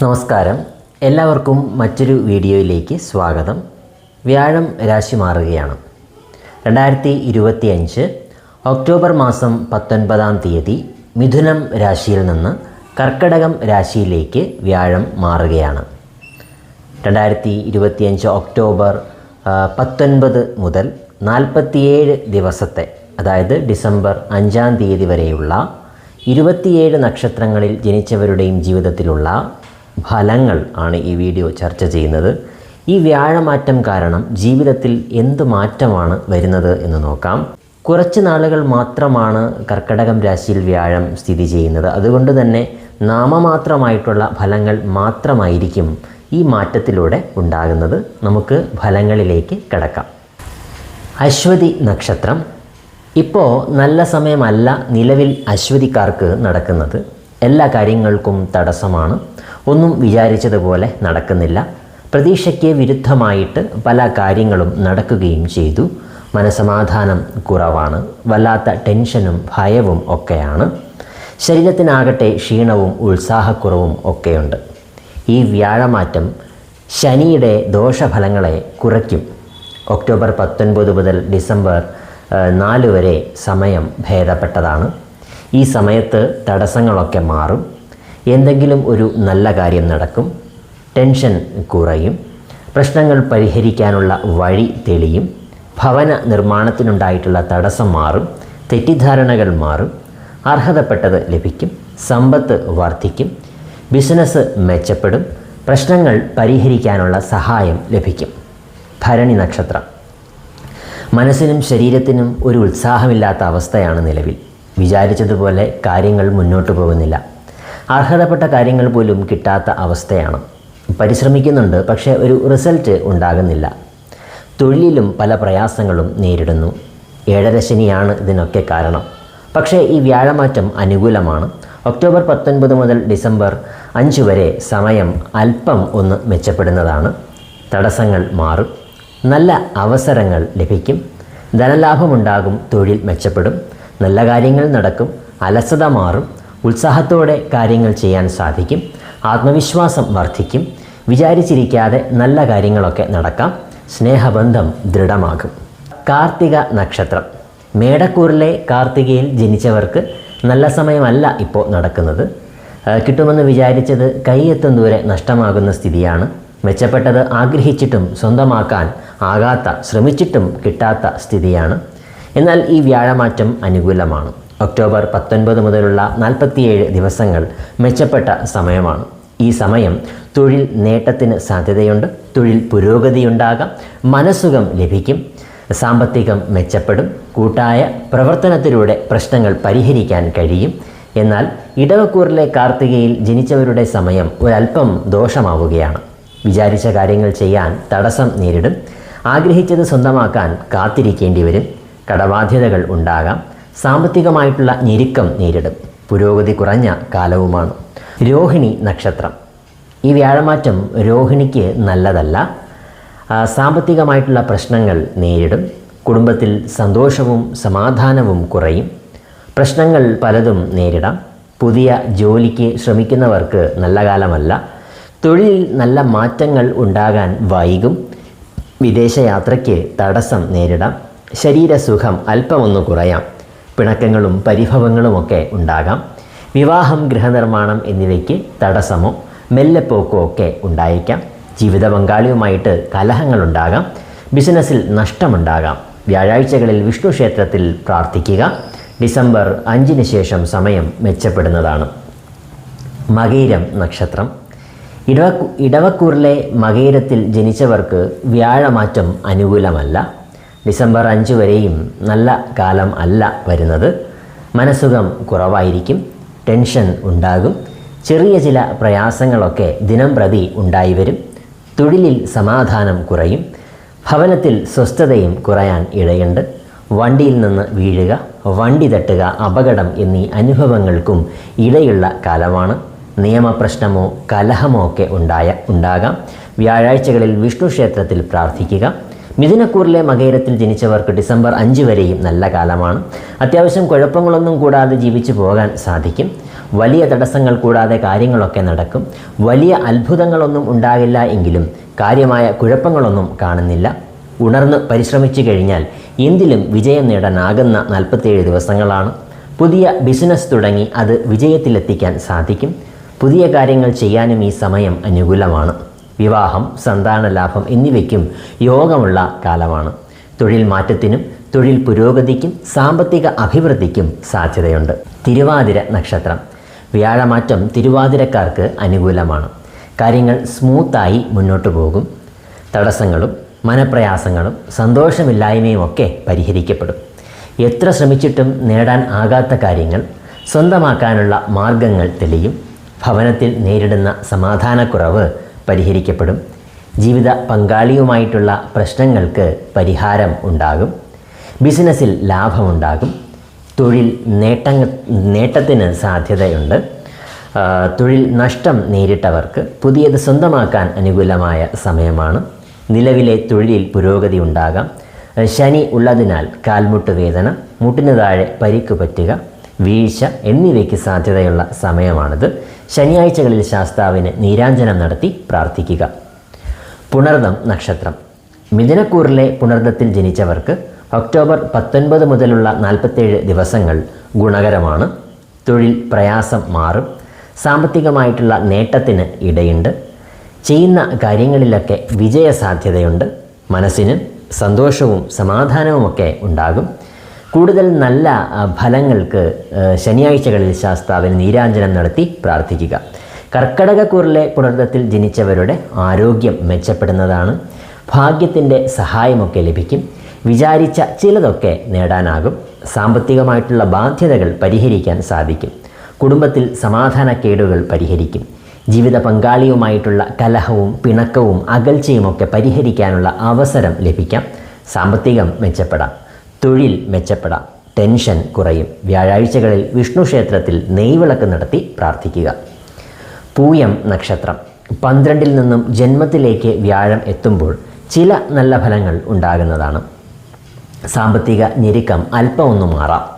നമസ്കാരം. എല്ലാവർക്കും മറ്റൊരു വീഡിയോയിലേക്ക് സ്വാഗതം. വ്യാഴം രാശി മാറുകയാണ്. രണ്ടായിരത്തി ഇരുപത്തി അഞ്ച് ഒക്ടോബർ മാസം പത്തൊൻപതാം തീയതി മിഥുനം രാശിയിൽ നിന്ന് കർക്കടകം രാശിയിലേക്ക് വ്യാഴം മാറുകയാണ്. രണ്ടായിരത്തി ഇരുപത്തിയഞ്ച് ഒക്ടോബർ പത്തൊൻപത് മുതൽ നാൽപ്പത്തിയേഴ് ദിവസത്തെ അതായത് ഡിസംബർ അഞ്ചാം തീയതി വരെയുള്ള ഇരുപത്തിയേഴ് നക്ഷത്രങ്ങളിൽ ജനിച്ചവരുടെയും ജീവിതത്തിലുള്ള ഫലങ്ങൾ ആണ് ഈ വീഡിയോ ചർച്ച ചെയ്യുന്നത്. ഈ വ്യാഴമാറ്റം കാരണം ജീവിതത്തിൽ എന്ത് മാറ്റമാണ് വരുന്നത് എന്ന് നോക്കാം. കുറച്ച് നാളുകൾ മാത്രമാണ് കർക്കടകം രാശിയിൽ വ്യാഴം സ്ഥിതി ചെയ്യുന്നത്. അതുകൊണ്ട് തന്നെ നാമമാത്രമായിട്ടുള്ള ഫലങ്ങൾ മാത്രമായിരിക്കും ഈ മാറ്റത്തിലൂടെ ഉണ്ടാകുന്നത്. നമുക്ക് ഫലങ്ങളിലേക്ക് കിടക്കാം. അശ്വതി നക്ഷത്രം. ഇപ്പോൾ നല്ല സമയമല്ല നിലവിൽ അശ്വതിക്കാർക്ക് നടക്കുന്നത്. എല്ലാ കാര്യങ്ങൾക്കും തടസ്സമാണ്. ഒന്നും വിചാരിച്ചതുപോലെ നടക്കുന്നില്ല. പ്രതീക്ഷയ്ക്ക് വിരുദ്ധമായിട്ട് പല കാര്യങ്ങളും നടക്കുകയും ചെയ്തു. മനസമാധാനം കുറവാണ്. വല്ലാത്ത ടെൻഷനും ഭയവും ഒക്കെയാണ്. ശരീരത്തിനാകട്ടെ ക്ഷീണവും ഉത്സാഹക്കുറവും ഒക്കെയുണ്ട്. ഈ വ്യാഴമാറ്റം ശനിയുടെ ദോഷഫലങ്ങളെ കുറയ്ക്കും. ഒക്ടോബർ പത്തൊൻപത് മുതൽ ഡിസംബർ നാല് വരെ സമയം ഭേദപ്പെട്ടതാണ്. ഈ സമയത്ത് തടസ്സങ്ങളൊക്കെ മാറും. എന്തെങ്കിലും ഒരു നല്ല കാര്യം നടക്കും ടെൻഷൻ കുറയും പ്രശ്നങ്ങൾ പരിഹരിക്കാനുള്ള വഴി തെളിയും ഭവന നിർമ്മാണത്തിനുണ്ടായിട്ടുള്ള തടസ്സം മാറും തെറ്റിദ്ധാരണകൾ മാറും അർഹതപ്പെട്ടത് ലഭിക്കും സമ്പത്ത് വർദ്ധിക്കും ബിസിനസ് മെച്ചപ്പെടും പ്രശ്നങ്ങൾ പരിഹരിക്കാനുള്ള സഹായം ലഭിക്കും. ഭരണി നക്ഷത്രം. മനസ്സിനും ശരീരത്തിനും ഒരു ഉത്സാഹമില്ലാത്ത അവസ്ഥയാണ് നിലവിൽ. വിചാരിച്ചതുപോലെ കാര്യങ്ങൾ മുന്നോട്ട് പോകുന്നില്ല. അർഹതപ്പെട്ട കാര്യങ്ങൾ പോലും കിട്ടാത്ത അവസ്ഥയാണ്. പരിശ്രമിക്കുന്നുണ്ട് പക്ഷേ ഒരു റിസൾട്ട് ഉണ്ടാകുന്നില്ല. തൊഴിലിലും പല പ്രയാസങ്ങളും നേരിടുന്നു. ഏഴരശനിയാണ് ഇതിനൊക്കെ കാരണം. പക്ഷേ ഈ വ്യാഴമാറ്റം അനുകൂലമാണ്. ഒക്ടോബർ പത്തൊൻപത് മുതൽ ഡിസംബർ അഞ്ച് വരെ സമയം അല്പം ഒന്ന് മെച്ചപ്പെടുന്നതാണ്. തടസ്സങ്ങൾ മാറും. നല്ല അവസരങ്ങൾ ലഭിക്കും. ധനലാഭമുണ്ടാകും തൊഴിൽ മെച്ചപ്പെടും. നല്ല കാര്യങ്ങൾ നടക്കും. അലസത മാറും. ഉത്സാഹത്തോടെ കാര്യങ്ങൾ ചെയ്യാൻ സാധിക്കും. ആത്മവിശ്വാസം വർദ്ധിക്കും. വിചാരിച്ചിരിക്കാതെ നല്ല കാര്യങ്ങളൊക്കെ നടക്കാം. സ്നേഹബന്ധം ദൃഢമാകും. കാർത്തിക നക്ഷത്രം. മേടക്കൂറിലെ കാർത്തികയിൽ ജനിച്ചവർക്ക് നല്ല സമയമല്ല ഇപ്പോൾ നടക്കുന്നത്. കിട്ടുമെന്ന് വിചാരിച്ചത് കൈയെത്തും ദൂരെ നഷ്ടമാകുന്ന സ്ഥിതിയാണ്. മെച്ചപ്പെട്ടത് ആഗ്രഹിച്ചിട്ടും സ്വന്തമാക്കാൻ ആകാത്ത ശ്രമിച്ചിട്ടും കിട്ടാത്ത സ്ഥിതിയാണ്. എന്നാൽ ഈ വ്യാഴമാറ്റം അനുകൂലമാണ്. ഒക്ടോബർ പത്തൊൻപത് മുതലുള്ള നാൽപ്പത്തിയേഴ് ദിവസങ്ങൾ മെച്ചപ്പെട്ട സമയമാണ്. ഈ സമയം തൊഴിൽ നേട്ടത്തിന് സാധ്യതയുണ്ട് തൊഴിൽ പുരോഗതിയുണ്ടാകാം മനസ്സുഖം ലഭിക്കും സാമ്പത്തികം മെച്ചപ്പെടും കൂട്ടായ പ്രവർത്തനത്തിലൂടെ പ്രശ്നങ്ങൾ പരിഹരിക്കാൻ കഴിയും. എന്നാൽ ഇടവക്കൂറിലെ കാർത്തികയിൽ ജനിച്ചവരുടെ സമയം ഒരല്പം ദോഷമാവുകയാണ്. വിചാരിച്ച കാര്യങ്ങൾ ചെയ്യാൻ തടസ്സം നേരിടും. ആഗ്രഹിച്ചത് സ്വന്തമാക്കാൻ കാത്തിരിക്കേണ്ടി വരും. കടബാധ്യതകൾ ഉണ്ടാകാം. സാമ്പത്തികമായിട്ടുള്ള ഞെരുക്കം നേരിടും. പുരോഗതി കുറഞ്ഞ കാലവുമാണ്. രോഹിണി നക്ഷത്രം. ഈ വ്യാഴമാറ്റം രോഹിണിക്ക് നല്ലതല്ല. സാമ്പത്തികമായിട്ടുള്ള പ്രശ്നങ്ങൾ നേരിടും. കുടുംബത്തിൽ സന്തോഷവും സമാധാനവും കുറയും. പ്രശ്നങ്ങൾ പലതും നേരിടാം. പുതിയ ജോലിക്ക് ശ്രമിക്കുന്നവർക്ക് നല്ല കാലമല്ല. തൊഴിലിൽ നല്ല മാറ്റങ്ങൾ ഉണ്ടാകാൻ വൈകും. വിദേശയാത്രയ്ക്ക് തടസ്സം നേരിടാം. ശരീരസുഖം അല്പമൊന്ന് കുറയാം. പിണക്കങ്ങളും പരിഭവങ്ങളുമൊക്കെ ഉണ്ടാകാം. വിവാഹം ഗൃഹനിർമ്മാണം എന്നിവയ്ക്ക് തടസ്സമോ മെല്ലെപ്പോക്കോ ഒക്കെ ഉണ്ടായേക്കാം. ജീവിത പങ്കാളിയുമായിട്ട് കലഹങ്ങളുണ്ടാകാം. ബിസിനസ്സിൽ നഷ്ടമുണ്ടാകാം. വ്യാഴാഴ്ചകളിൽ വിഷ്ണു ക്ഷേത്രത്തിൽ പ്രാർത്ഥിക്കുക. ഡിസംബർ അഞ്ചിന് ശേഷം സമയം മെച്ചപ്പെടുന്നതാണ്. മകൈരം നക്ഷത്രം. ഇടവക്കൂ ഇടവക്കൂറിലെ മകൈരത്തിൽ ജനിച്ചവർക്ക് വ്യാഴമാറ്റം അനുകൂലമല്ല. ഡിസംബർ അഞ്ച് വരെയും നല്ല കാലം അല്ല വരുന്നത്. മനസ്സുഖം കുറവായിരിക്കും ടെൻഷൻ ഉണ്ടാകും. ചെറിയ ചില പ്രയാസങ്ങളൊക്കെ ദിനം പ്രതി ഉണ്ടായി വരും. തൊഴിലിൽ സമാധാനം കുറയും. ഭവനത്തിൽ സ്വസ്ഥതയും കുറയാൻ ഇടയുണ്ട്. വണ്ടിയിൽ നിന്ന് വീഴുക വണ്ടി തട്ടുക അപകടം എന്നീ അനുഭവങ്ങൾക്കും ഇടയുള്ള കാലമാണ്. നിയമപ്രശ്നമോ കലഹമോ ഒക്കെ ഉണ്ടായ ഉണ്ടാകാം. വ്യാഴാഴ്ചകളിൽ വിഷ്ണു ക്ഷേത്രത്തിൽ പ്രാർത്ഥിക്കുക. മിഥുനക്കൂറിലെ മകയിരത്തിൽ ജനിച്ചവർക്ക് ഡിസംബർ അഞ്ച് വരെയും നല്ല കാലമാണ്. അത്യാവശ്യം കുഴപ്പങ്ങളൊന്നും കൂടാതെ ജീവിച്ചു പോകാൻ സാധിക്കും. വലിയ തടസ്സങ്ങൾ കൂടാതെ കാര്യങ്ങളൊക്കെ നടക്കും. വലിയ അത്ഭുതങ്ങളൊന്നും ഉണ്ടാകില്ല എങ്കിലും കാര്യമായ കുഴപ്പങ്ങളൊന്നും കാണുന്നില്ല. ഉണർന്ന് പരിശ്രമിച്ചു കഴിഞ്ഞാൽ എന്തിലും വിജയം നേടാനാകുന്ന നാൽപ്പത്തേഴ് ദിവസങ്ങളാണ്. പുതിയ ബിസിനസ് തുടങ്ങി അത് വിജയത്തിലെത്തിക്കാൻ സാധിക്കും. പുതിയ കാര്യങ്ങൾ ചെയ്യാനും ഈ സമയം അനുകൂലമാണ്. വിവാഹം സന്താന ലാഭം എന്നിവയ്ക്കും യോഗമുള്ള കാലമാണ്. തൊഴിൽ മാറ്റത്തിനും തൊഴിൽ പുരോഗതിക്കും സാമ്പത്തിക അഭിവൃദ്ധിക്കും സാധ്യതയുണ്ട്. തിരുവാതിര നക്ഷത്രം. വ്യാഴമാറ്റം തിരുവാതിരക്കാർക്ക് അനുകൂലമാണ്. കാര്യങ്ങൾ സ്മൂത്തായി മുന്നോട്ടു പോകും. തടസ്സങ്ങളും മനപ്രയാസങ്ങളും സന്തോഷമില്ലായ്മയും ഒക്കെ പരിഹരിക്കപ്പെടും. എത്ര ശ്രമിച്ചിട്ടും നേടാൻ ആകാത്ത കാര്യങ്ങൾ സ്വന്തമാക്കാനുള്ള മാർഗങ്ങൾ തെളിയും. ഭവനത്തിൽ നേരിടുന്ന സമാധാനക്കുറവ് പരിഹരിക്കപ്പെടും. ജീവിത പങ്കാളിയുമായിട്ടുള്ള പ്രശ്നങ്ങൾക്ക് പരിഹാരം ഉണ്ടാകും. ബിസിനസ്സിൽ ലാഭമുണ്ടാകും. തൊഴിൽ നേട്ടങ്ങ നേട്ടത്തിന് സാധ്യതയുണ്ട്. തൊഴിൽ നഷ്ടം നേരിട്ടവർക്ക് പുതിയത് സ്വന്തമാക്കാൻ അനുകൂലമായ സമയമാണ്. നിലവിലെ തൊഴിലിൽ പുരോഗതി ഉണ്ടാകാം. ശനി ഉള്ളതിനാൽ കാൽമുട്ട് വേദന മുട്ടിന് താഴെ പരിക്ക് പറ്റുക വീഴ്ച എന്നിവയ്ക്ക് സാധ്യതയുള്ള സമയമാണിത്. ശനിയാഴ്ചകളിൽ ശാസ്താവിന് നീരാഞ്ജനം നടത്തി പ്രാർത്ഥിക്കുക. പുണർദം നക്ഷത്രം. മിഥുനക്കൂറിലെ പുണർദത്തിൽ ജനിച്ചവർക്ക് ഒക്ടോബർ പത്തൊൻപത് മുതലുള്ള നാൽപ്പത്തേഴ് ദിവസങ്ങൾ ഗുണകരമാണ്. തൊഴിൽ പ്രയാസം മാറും. സാമ്പത്തികമായിട്ടുള്ള നേട്ടത്തിന് ഇടയുണ്ട്. ചെയ്യുന്ന കാര്യങ്ങളിലൊക്കെ വിജയസാധ്യതയുണ്ട്. മനസ്സിന് സന്തോഷവും സമാധാനവുമൊക്കെ ഉണ്ടാകും. കൂടുതൽ നല്ല ഫലങ്ങൾക്ക് ശനിയാഴ്ചകളിൽ ശാസ്താവിന് നീരാഞ്ജനം നടത്തി പ്രാർത്ഥിക്കുക. കർക്കടകക്കൂറിലെ പുണർത്തത്തിൽ ജനിച്ചവരുടെ ആരോഗ്യം മെച്ചപ്പെടുന്നതാണ്. ഭാഗ്യത്തിന്റെ സഹായമൊക്കെ ലഭിക്കും. വിചാരിച്ച ചിലതൊക്കെ നേടാനാകും. സാമ്പത്തികമായിട്ടുള്ള ബാധ്യതകൾ പരിഹരിക്കാൻ സാധിക്കും. കുടുംബത്തിൽ സമാധാനക്കേടുകൾ പരിഹരിക്കും. ജീവിത പങ്കാളിയുമായിട്ടുള്ള കലഹവും പിണക്കവും അകൽച്ചയുമൊക്കെ പരിഹരിക്കാനുള്ള അവസരം ലഭിക്കാം. സാമ്പത്തികം മെച്ചപ്പെടാം. തൊഴിൽ മെച്ചപ്പെടാം. ടെൻഷൻ കുറയും. വ്യാഴാഴ്ചകളിൽ വിഷ്ണു ക്ഷേത്രത്തിൽ നെയ്വിളക്ക് നടത്തി പ്രാർത്ഥിക്കുക. പൂയം നക്ഷത്രം. പന്ത്രണ്ടിൽ നിന്നും ജന്മത്തിലേക്ക് വ്യാഴം എത്തുമ്പോൾ ചില നല്ല ഫലങ്ങൾ ഉണ്ടാകുന്നതാണ്. സാമ്പത്തിക ഞെരുക്കം അല്പമൊന്നു മാറാം.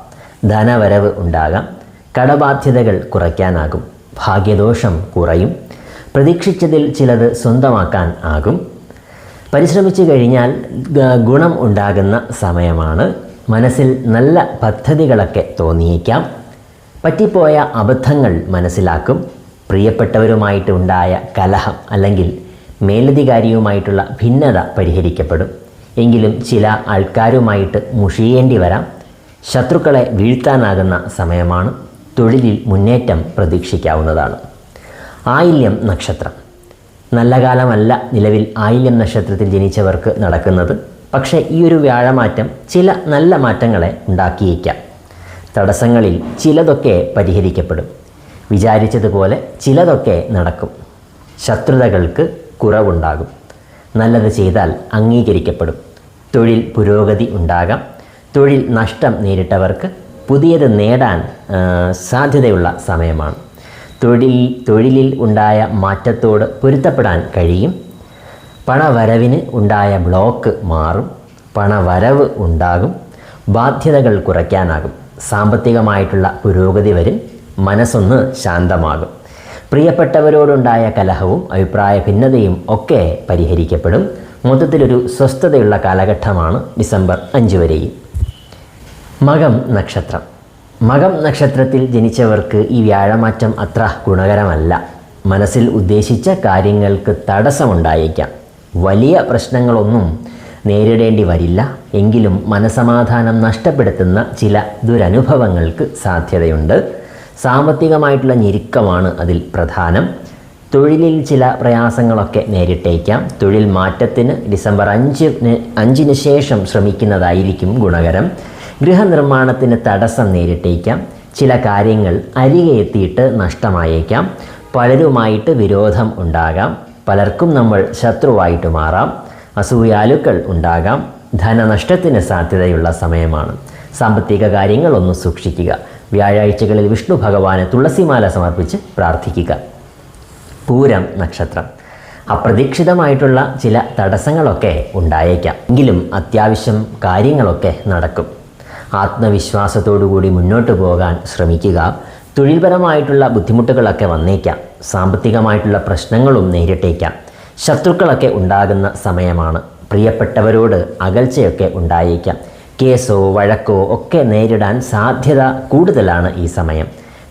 ധനവരവ് ഉണ്ടാകാം. കടബാധ്യതകൾ കുറയ്ക്കാനാകും. ഭാഗ്യദോഷം കുറയും. പ്രതീക്ഷിച്ചതിൽ ചിലത് സ്വന്തമാക്കാൻ ആകും. പരിശ്രമിച്ചു കഴിഞ്ഞാൽ ഗുണം ഉണ്ടാകുന്ന സമയമാണ്. മനസ്സിൽ നല്ല പദ്ധതികളൊക്കെ തോന്നിയേക്കാം. പറ്റിപ്പോയ അബദ്ധങ്ങൾ മനസ്സിലാക്കും. പ്രിയപ്പെട്ടവരുമായിട്ട് ഉണ്ടായ കലഹം അല്ലെങ്കിൽ മേലധികാരിയുമായിട്ടുള്ള ഭിന്നത പരിഹരിക്കപ്പെടും. എങ്കിലും ചില ആൾക്കാരുമായിട്ട് മുഷിയേണ്ടി വരാം. ശത്രുക്കളെ വീഴ്ത്താനാകുന്ന സമയമാണ്. തൊഴിലിൽ മുന്നേറ്റം പ്രതീക്ഷിക്കാവുന്നതാണ്. ആയില്യം നക്ഷത്രം. നല്ല കാലമല്ല നിലവിൽ ആയില്യം നക്ഷത്രത്തിൽ ജനിച്ചവർക്ക് നടക്കുന്നത്. പക്ഷേ ഈ ഒരു വ്യാഴമാറ്റം ചില നല്ല മാറ്റങ്ങളെ ഉണ്ടാക്കിയേക്കാം. തടസ്സങ്ങളിൽ ചിലതൊക്കെ പരിഹരിക്കപ്പെടും. വിചാരിച്ചതുപോലെ ചിലതൊക്കെ നടക്കും. ശത്രുതകൾക്ക് കുറവുണ്ടാകും. നല്ലത് ചെയ്താൽ അംഗീകരിക്കപ്പെടും. തൊഴിൽ പുരോഗതി ഉണ്ടാകാം. തൊഴിൽ നഷ്ടം നേരിട്ടവർക്ക് പുതിയത് നേടാൻ സാധ്യതയുള്ള സമയമാണ്. തൊഴിൽ തൊഴിലിൽ ഉണ്ടായ മാറ്റത്തോട് പൊരുത്തപ്പെടാൻ കഴിയും. പണവരവിന് ഉണ്ടായ ബ്ലോക്ക് മാറും. പണവരവ് ഉണ്ടാകും. ബാധ്യതകൾ കുറയ്ക്കാനാകും. സാമ്പത്തികമായിട്ടുള്ള പുരോഗതി വരും. മനസ്സൊന്ന് ശാന്തമാകും. പ്രിയപ്പെട്ടവരോടുണ്ടായ കലഹവും അഭിപ്രായ ഭിന്നതയും ഒക്കെ പരിഹരിക്കപ്പെടും. മൊത്തത്തിലൊരു സ്വസ്ഥതയുള്ള കാലഘട്ടമാണ് ഡിസംബർ അഞ്ച് വരെയും. മകം നക്ഷത്രം. മകം നക്ഷത്രത്തിൽ ജനിച്ചവർക്ക് ഈ വ്യാഴമാറ്റം അത്ര ഗുണകരമല്ല. മനസ്സിൽ ഉദ്ദേശിച്ച കാര്യങ്ങൾക്ക് തടസ്സമുണ്ടായേക്കാം. വലിയ പ്രശ്നങ്ങളൊന്നും നേരിടേണ്ടി വരില്ല. എങ്കിലും മനസമാധാനം നഷ്ടപ്പെടുത്തുന്ന ചില ദുരനുഭവങ്ങൾക്ക് സാധ്യതയുണ്ട്. സാമ്പത്തികമായിട്ടുള്ള ഞെരുക്കമാണ് അതിൽ പ്രധാനം. തൊഴിലിൽ ചില പ്രയാസങ്ങളൊക്കെ നേരിട്ടേക്കാം. തൊഴിൽ മാറ്റത്തിന് ഡിസംബർ അഞ്ചിന് അഞ്ചിന് ശേഷം ശ്രമിക്കുന്നതായിരിക്കും ഗുണകരം. ഗൃഹനിർമ്മാണത്തിന് തടസ്സം നേരിട്ടേക്കാം. ചില കാര്യങ്ങൾ അരികെ എത്തിയിട്ട് നഷ്ടമായേക്കാം. പലരുമായിട്ട് വിരോധം ഉണ്ടാകാം. പലർക്കും നമ്മൾ ശത്രുവായിട്ട് മാറാം. അസൂയാലുക്കൾ ഉണ്ടാകാം. ധനനഷ്ടത്തിന് സാധ്യതയുള്ള സമയമാണ്. സാമ്പത്തിക കാര്യങ്ങൾ ഒന്ന് സൂക്ഷിക്കുക. വ്യാഴാഴ്ചകളിൽ വിഷ്ണു ഭഗവാന് തുളസിമാല സമർപ്പിച്ച് പ്രാർത്ഥിക്കുക. പൂരം നക്ഷത്രം. അപ്രതീക്ഷിതമായിട്ടുള്ള ചില തടസ്സങ്ങളൊക്കെ ഉണ്ടായേക്കാം. എങ്കിലും അത്യാവശ്യം കാര്യങ്ങളൊക്കെ നടക്കും. ആത്മവിശ്വാസത്തോടുകൂടി മുന്നോട്ട് പോകാൻ ശ്രമിക്കുക. തൊഴിൽപരമായിട്ടുള്ള ബുദ്ധിമുട്ടുകളൊക്കെ വന്നേക്കാം. സാമ്പത്തികമായിട്ടുള്ള പ്രശ്നങ്ങളും നേരിട്ടേക്കാം. ശത്രുക്കളൊക്കെ ഉണ്ടാകുന്ന സമയമാണ്. പ്രിയപ്പെട്ടവരോട് അകൽച്ചയൊക്കെ ഉണ്ടായേക്കാം. കേസോ വഴക്കോ ഒക്കെ നേരിടാൻ സാധ്യത കൂടുതലാണ് ഈ സമയം.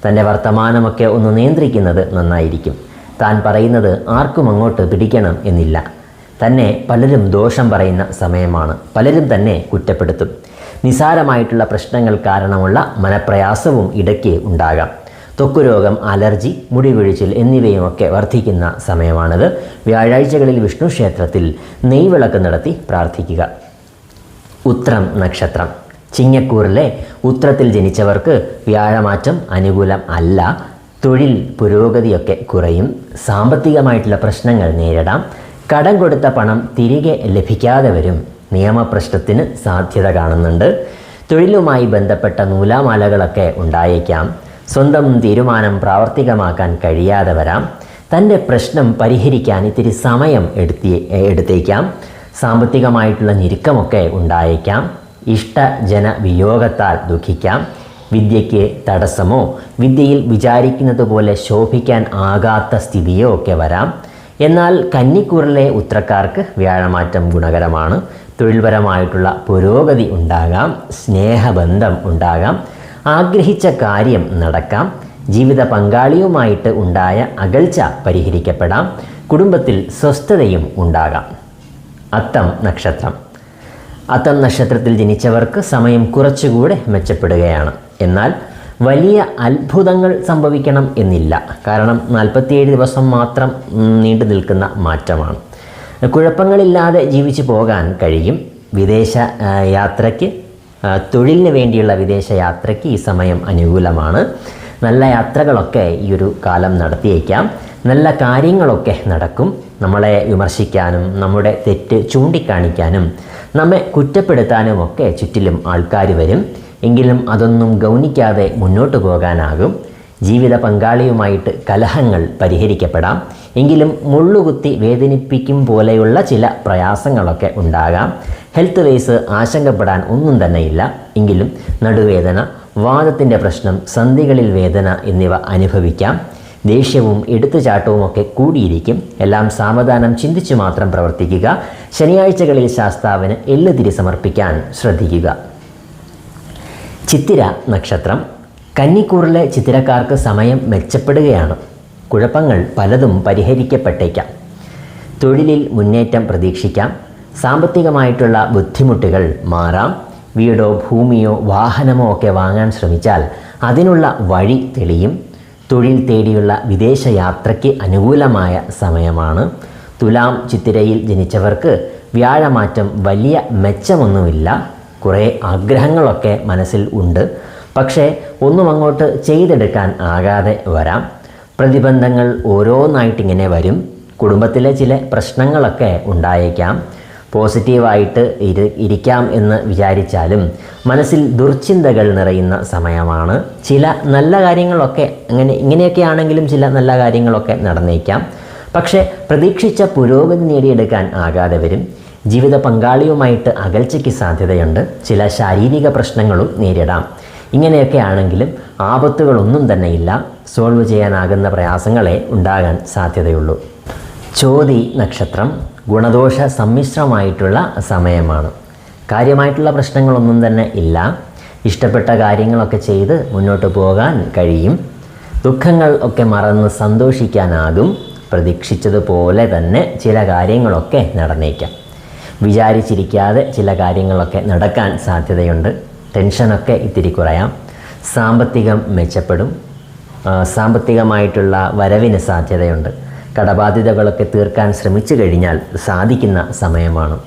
തന്റെ വർത്തമാനമൊക്കെ ഒന്ന് നിയന്ത്രിക്കുന്നത് നന്നായിരിക്കും. താൻ പറയുന്നത് ആർക്കും അങ്ങോട്ട് പിടിക്കണം എന്നില്ല. തന്നെ പലരും ദോഷം പറയുന്ന സമയമാണ്. പലരും തന്നെ കുറ്റപ്പെടുത്തും. നിസാരമായിട്ടുള്ള പ്രശ്നങ്ങൾ കാരണമുള്ള മനപ്രയാസവും ഇടയ്ക്ക് ഉണ്ടാകാം. ത്വക്കുരോഗം അലർജി മുടികൊഴിച്ചിൽ എന്നിവയുമൊക്കെ വർദ്ധിക്കുന്ന സമയമാണിത്. വ്യാഴാഴ്ചകളിൽ വിഷ്ണു ക്ഷേത്രത്തിൽ നെയ്വിളക്ക് നടത്തി പ്രാർത്ഥിക്കുക. ഉത്രം നക്ഷത്രം. ചിങ്ങക്കൂറിലെ ഉത്രത്തിൽ ജനിച്ചവർക്ക് വ്യാഴമാറ്റം അനുകൂലം അല്ല. തൊഴിൽ പുരോഗതിയൊക്കെ കുറയും. സാമ്പത്തികമായിട്ടുള്ള പ്രശ്നങ്ങൾ നേരിടാം. കടം കൊടുത്ത പണം തിരികെ ലഭിക്കാതെ വരും. നിയമപ്രശ്നത്തിന് സാധ്യത കാണുന്നുണ്ട്. തൊഴിലുമായി ബന്ധപ്പെട്ട നൂലാമാലകളൊക്കെ ഉണ്ടായേക്കാം. സ്വന്തം തീരുമാനം പ്രാവർത്തികമാക്കാൻ കഴിയാതെ വരാം. തന്റെ പ്രശ്നം പരിഹരിക്കാൻ ഇത്തിരി സമയം എടുത്തി എടുത്തേക്കാം. സാമ്പത്തികമായിട്ടുള്ള ഞെരുക്കമൊക്കെ ഉണ്ടായേക്കാം. ഇഷ്ടജന വിയോഗത്താൽ ദുഃഖിക്കാം. വിദ്യയ്ക്ക് തടസ്സമോ വിദ്യയിൽ വിചാരിക്കുന്നത് പോലെ ശോഭിക്കാൻ ആകാത്ത സ്ഥിതിയോ ഒക്കെ വരാം. എന്നാൽ കന്നിക്കൂറിലെ ഉത്രക്കാർക്ക് വ്യാഴമാറ്റം ഗുണകരമാണ്. തൊഴിൽപരമായിട്ടുള്ള പുരോഗതി ഉണ്ടാകാം സ്നേഹബന്ധം ഉണ്ടാകാം ആഗ്രഹിച്ച കാര്യം നടക്കാം ജീവിത പങ്കാളിയുമായിട്ട് ഉണ്ടായ അകൽച്ച പരിഹരിക്കപ്പെടാം കുടുംബത്തിൽ സ്വസ്ഥതയും ഉണ്ടാകാം. അത്തം നക്ഷത്രം. അത്തം നക്ഷത്രത്തിൽ ജനിച്ചവർക്ക് സമയം കുറച്ചുകൂടെ മെച്ചപ്പെടുകയാണ്. എന്നാൽ വലിയ അത്ഭുതങ്ങൾ സംഭവിക്കണം എന്നില്ല. കാരണം നാൽപ്പത്തിയേഴ് ദിവസം മാത്രം നീണ്ടു നിൽക്കുന്ന മാറ്റമാണ്. കുഴപ്പങ്ങളില്ലാതെ ജീവിച്ചു പോകാൻ കഴിയും. വിദേശ യാത്രയ്ക്ക് തൊഴിലിന് വേണ്ടിയുള്ള വിദേശ യാത്രയ്ക്ക് ഈ സമയം അനുകൂലമാണ്. നല്ല യാത്രകളൊക്കെ ഈ ഒരു കാലം നടത്തിയേക്കാം. നല്ല കാര്യങ്ങളൊക്കെ നടക്കും. നമ്മളെ വിമർശിക്കാനും നമ്മുടെ തെറ്റ് ചൂണ്ടിക്കാണിക്കാനും നമ്മെ കുറ്റപ്പെടുത്താനും ഒക്കെ ചുറ്റിലും ആൾക്കാർ വരും. എങ്കിലും അതൊന്നും ഗൗനിക്കാതെ മുന്നോട്ട് പോകാനാകും. ജീവിത പങ്കാളിയുമായിട്ട് കലഹങ്ങൾ പരിഹരിക്കപ്പെടാം. എങ്കിലും മുള്ളുകുത്തി വേദനിപ്പിക്കും പോലെയുള്ള ചില പ്രയാസങ്ങളൊക്കെ ഉണ്ടാകാം. ഹെൽത്ത് വൈസ് ആശങ്കപ്പെടാൻ ഒന്നും തന്നെയില്ല എങ്കിലും നടുവേദന വാദത്തിന്റെ പ്രശ്നം സന്ധികളിൽ വേദന എന്നിവ അനുഭവിക്കാം. ദേഷ്യവും എടുത്തുചാട്ടവും ഒക്കെ കൂടിയിരിക്കും. എല്ലാം സാവധാനം ചിന്തിച്ചു മാത്രം പ്രവർത്തിക്കുക. ശനിയാഴ്ചകളിൽ ശാസ്താവിന് എള്ളുതിരി സമർപ്പിക്കാൻ ശ്രദ്ധിക്കുക. ചിത്തിര നക്ഷത്രം. കന്നിക്കൂറിലെ ചിത്തിരക്കാർക്ക് സമയം മെച്ചപ്പെടുകയാണ്. കുഴപ്പങ്ങൾ പലതും പരിഹരിക്കപ്പെട്ടേക്കാം. തൊഴിലിൽ മുന്നേറ്റം പ്രതീക്ഷിക്കാം. സാമ്പത്തികമായിട്ടുള്ള ബുദ്ധിമുട്ടുകൾ മാറാം. വീടോ ഭൂമിയോ വാഹനമോ ഒക്കെ വാങ്ങാൻ ശ്രമിച്ചാൽ അതിനുള്ള വഴി തെളിയും. തൊഴിൽ തേടിയുള്ള വിദേശ യാത്രയ്ക്ക് അനുകൂലമായ സമയമാണ്. തുലാം ചിത്തിരയിൽ ജനിച്ചവർക്ക് വ്യാഴമാറ്റം വലിയ മെച്ചമൊന്നുമില്ല. കുറേ ആഗ്രഹങ്ങളൊക്കെ മനസ്സിൽ ഉണ്ട്. പക്ഷേ ഒന്നും അങ്ങോട്ട് ചെയ്തെടുക്കാൻ ആകാതെ വരാം. പ്രതിബന്ധങ്ങൾ ഓരോന്നായിട്ടിങ്ങനെ വരും. കുടുംബത്തിലെ ചില പ്രശ്നങ്ങളൊക്കെ ഉണ്ടായേക്കാം. പോസിറ്റീവായിട്ട് ഇരി ഇരിക്കാം എന്ന് വിചാരിച്ചാലും മനസ്സിൽ ദുർചിന്തകൾ നിറയുന്ന സമയമാണ്. ചില നല്ല കാര്യങ്ങളൊക്കെ അങ്ങനെ ഇങ്ങനെയൊക്കെ ആണെങ്കിലും ചില നല്ല കാര്യങ്ങളൊക്കെ നടന്നേക്കാം. പക്ഷേ പ്രതീക്ഷിച്ച പുരോഗതി നേടിയെടുക്കാൻ ആകാതെ വരും. ജീവിത പങ്കാളിയുമായിട്ട് അകൽച്ചയ്ക്ക് സാധ്യതയുണ്ട്. ചില ശാരീരിക പ്രശ്നങ്ങളും നേരിടാം. ഇങ്ങനെയൊക്കെ ആണെങ്കിലും ആപത്തുകളൊന്നും ഇല്ല. സോൾവ് ചെയ്യാനാകുന്ന പ്രയാസങ്ങളെ ഉണ്ടാകാൻ സാധ്യതയുള്ളൂ. ചോതി നക്ഷത്രം ഗുണദോഷ സമ്മിശ്രമായിട്ടുള്ള സമയമാണ്. കാര്യമായിട്ടുള്ള പ്രശ്നങ്ങളൊന്നും തന്നെ ഇല്ല. ഇഷ്ടപ്പെട്ട കാര്യങ്ങളൊക്കെ ചെയ്ത് മുന്നോട്ട് പോകാൻ കഴിയും. ദുഃഖങ്ങൾ ഒക്കെ മറന്ന് സന്തോഷിക്കാനാകും. പ്രതീക്ഷിച്ചതുപോലെ തന്നെ ചില കാര്യങ്ങളൊക്കെ നടന്നേക്കാം. വിചാരിച്ചിരിക്കാതെ ചില കാര്യങ്ങളൊക്കെ നടക്കാൻ സാധ്യതയുണ്ട്. ടെൻഷനൊക്കെ ഇത്തിരി കുറയാം സാമ്പത്തികം മെച്ചപ്പെടും. സാമ്പത്തികമായിട്ടുള്ള വരവിന് സാധ്യതയുണ്ട്. കടബാധ്യതകളൊക്കെ തീർക്കാൻ ശ്രമിച്ചു കഴിഞ്ഞാൽ സാധിക്കുന്ന സമയമാണ്.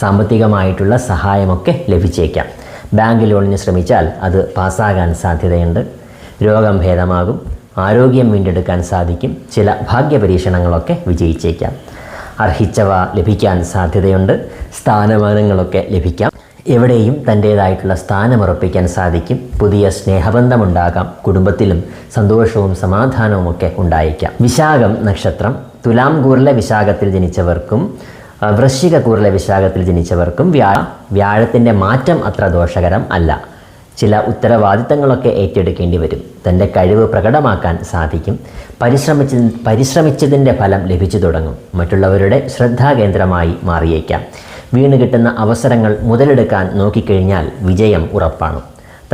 സാമ്പത്തികമായിട്ടുള്ള സഹായമൊക്കെ ലഭിച്ചേക്കാം. ബാങ്ക് ലോണിന് ശ്രമിച്ചാൽ അത് പാസ്സാകാൻ സാധ്യതയുണ്ട്. രോഗം ഭേദമാകും. ആരോഗ്യം വീണ്ടെടുക്കാൻ സാധിക്കും. ചില ഭാഗ്യപരീക്ഷണങ്ങളൊക്കെ വിജയിച്ചേക്കാം. അർഹിച്ചവ ലഭിക്കാൻ സാധ്യതയുണ്ട്. സ്ഥാനമാനങ്ങളൊക്കെ ലഭിക്കാം. എവിടെയും തന്റേതായിട്ടുള്ള സ്ഥാനമുറപ്പിക്കാൻ സാധിക്കും. പുതിയ സ്നേഹബന്ധമുണ്ടാകാം. കുടുംബത്തിലും സന്തോഷവും സമാധാനവും ഒക്കെ ഉണ്ടായേക്കാം. വിശാഖം നക്ഷത്രം. തുലാം കൂറിലെ വിശാഖത്തിൽ ജനിച്ചവർക്കും വൃശ്ചിക കൂറിലെ വിശാഖത്തിൽ ജനിച്ചവർക്കും വ്യാഴ വ്യാഴത്തിന്റെ മാറ്റം അത്ര ദോഷകരം അല്ല. ചില ഉത്തരവാദിത്തങ്ങളൊക്കെ ഏറ്റെടുക്കേണ്ടി വരും. തന്റെ കഴിവ് പ്രകടമാക്കാൻ സാധിക്കും. പരിശ്രമിച്ച പരിശ്രമിച്ചതിന്റെ ഫലം ലഭിച്ചു തുടങ്ങും. മറ്റുള്ളവരുടെ ശ്രദ്ധാകേന്ദ്രമായി മാറിയേക്കാം. വീണ് കിട്ടുന്ന അവസരങ്ങൾ മുതലെടുക്കാൻ നോക്കിക്കഴിഞ്ഞാൽ വിജയം ഉറപ്പാണ്.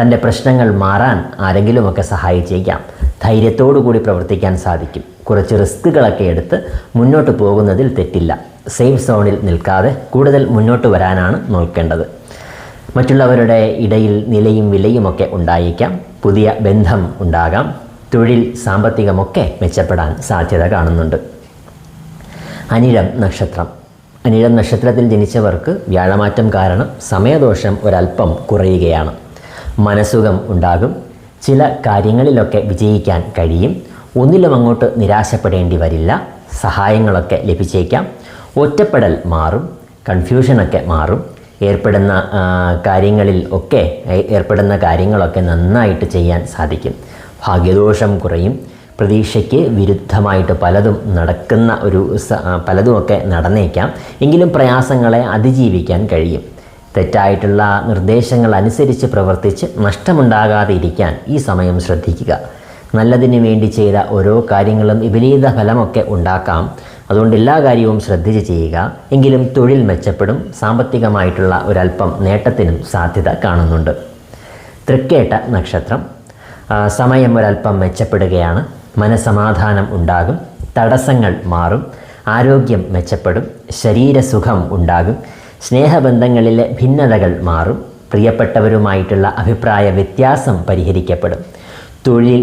തന്റെ പ്രശ്നങ്ങൾ മാറാൻ ആരെങ്കിലുമൊക്കെ സഹായിച്ചേക്കാം. കൂടി പ്രവർത്തിക്കാൻ സാധിക്കും. കുറച്ച് റിസ്കുകളൊക്കെ എടുത്ത് മുന്നോട്ട് പോകുന്നതിൽ തെറ്റില്ല. സേഫ് സോണിൽ നിൽക്കാതെ കൂടുതൽ മുന്നോട്ട് വരാനാണ് നോക്കേണ്ടത്. മറ്റുള്ളവരുടെ ഇടയിൽ നിലയും വിലയുമൊക്കെ ഉണ്ടായേക്കാം. പുതിയ ബന്ധം ഉണ്ടാകാം. തൊഴിൽ സാമ്പത്തികമൊക്കെ മെച്ചപ്പെടാൻ സാധ്യത കാണുന്നുണ്ട്. അനിഴം നക്ഷത്രം. അനിഴം നക്ഷത്രത്തിൽ ജനിച്ചവർക്ക് വ്യാഴമാറ്റം കാരണം സമയദോഷം ഒരല്പം കുറയുകയാണ്. മനസുഖം ഉണ്ടാകും. ചില കാര്യങ്ങളിലൊക്കെ വിജയിക്കാൻ കഴിയും. ഒന്നിലും അങ്ങോട്ട് നിരാശപ്പെടേണ്ടി വരില്ല. സഹായങ്ങളൊക്കെ ലഭിച്ചേക്കാം. ഒറ്റപ്പെടൽ മാറും. കൺഫ്യൂഷനൊക്കെ മാറും. ഏർപ്പെടുന്ന കാര്യങ്ങളിൽ ഒക്കെ ഏർപ്പെടുന്ന കാര്യങ്ങളൊക്കെ നന്നായിട്ട് ചെയ്യാൻ സാധിക്കും. ഭാഗ്യദോഷം കുറയും. പ്രതീക്ഷയ്ക്ക് വിരുദ്ധമായിട്ട് പലതും നടക്കുന്ന ഒരു പലതുമൊക്കെ നടന്നേക്കാം. എങ്കിലും പ്രയാസങ്ങളെ അതിജീവിക്കാൻ കഴിയും. തെറ്റായിട്ടുള്ള നിർദ്ദേശങ്ങൾ അനുസരിച്ച് പ്രവർത്തിച്ച് നഷ്ടമുണ്ടാകാതെ ഇരിക്കാൻ ഈ സമയം ശ്രദ്ധിക്കുക. നല്ലതിന് വേണ്ടി ചെയ്ത ഓരോ കാര്യങ്ങളും വിപരീത ഫലമൊക്കെ ഉണ്ടാക്കാം. അതുകൊണ്ട് എല്ലാ കാര്യവും ശ്രദ്ധിച്ച് ചെയ്യുക. എങ്കിലും തൊഴിൽ മെച്ചപ്പെടും. സാമ്പത്തികമായിട്ടുള്ള ഒരല്പം നേട്ടത്തിനും സാധ്യത കാണുന്നുണ്ട്. തൃക്കേട്ട നക്ഷത്രം. സമയം ഒരല്പം മെച്ചപ്പെടുകയാണ്. മനസമാധാനം ഉണ്ടാകും തടസ്സങ്ങൾ മാറും ആരോഗ്യം മെച്ചപ്പെടും ശരീരസുഖം ഉണ്ടാകും സ്നേഹബന്ധങ്ങളിലെ ഭിന്നതകൾ മാറും പ്രിയപ്പെട്ടവരുമായിട്ടുള്ള അഭിപ്രായ വ്യത്യാസം പരിഹരിക്കപ്പെടും തൊഴിൽ